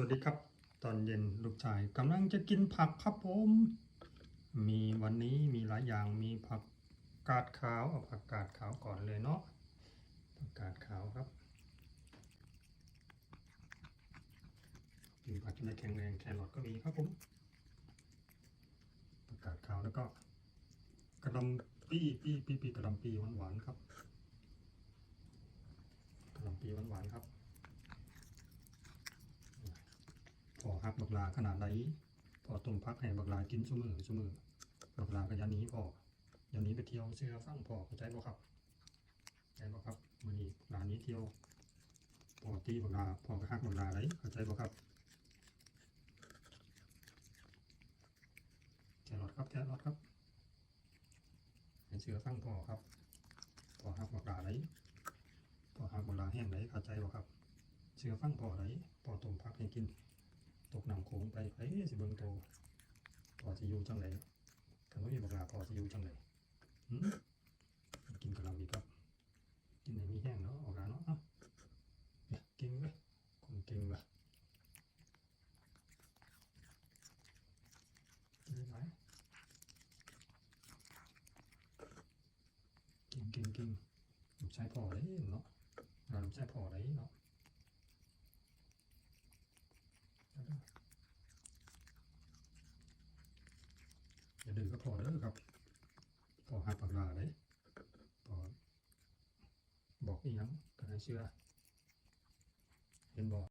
วัสดีครับ ตอนเย็นลูกชายกำลังจะกินผักครับผม มีวันนี้มีหลายอย่างมีผักกาดขาวเอาผักกาดขาวก่อนเลยเนาะผักกาดขาวครับกินผักกินได้แข็งแรงแครอทก็มีครับผมผักกาดขาวแล้วก็ กระหลำปีปีปีปีกระหลำปีหวานหวานๆครับกระหลำปีหวานหวานๆครับ พักบักลาขนาดไหนพอต้มพักให้บักลากินชั่วมือชั่วมือบักลาก็ยันนี้พอยันนี้ไปเที่ยวเชื่อฟังพอเข้าใจบ่ครับเข้าใจบ่ครับมื้อนี้ลานนี้เที่ยวพอตีบักลาพอก็ฮักบักลาไหนเข้าใจบ่ครับแครอทครับแครอทครับให้เชื่อฟังพอครับพอฮักบักลาไหนพอฮักบักลาแห้งไหนเข้าใจบ่ครับเชื่อฟังพอไหนพอต้มพักให้กิน ตกน้ำโขงไปไปสิเบิ่งโตพอจะอยู่จังไดกันว่ามีบักลาพอจะอยู่จังไดหืมกินกับเราอีครับ กินในมีแห้งเนาะออกลาเนาะเอ้าเนี่ยก่งเว้ยคนก่งว่ะกินไหมกินกินกินลูกชายพอได้เนาะเราลูกชายพอได้เนาะ อย่า ดื้อก็พอแล้วครับพอหาปากลาเลยพอบอกอีหยังก็ให้เชื่อ เห็นบอก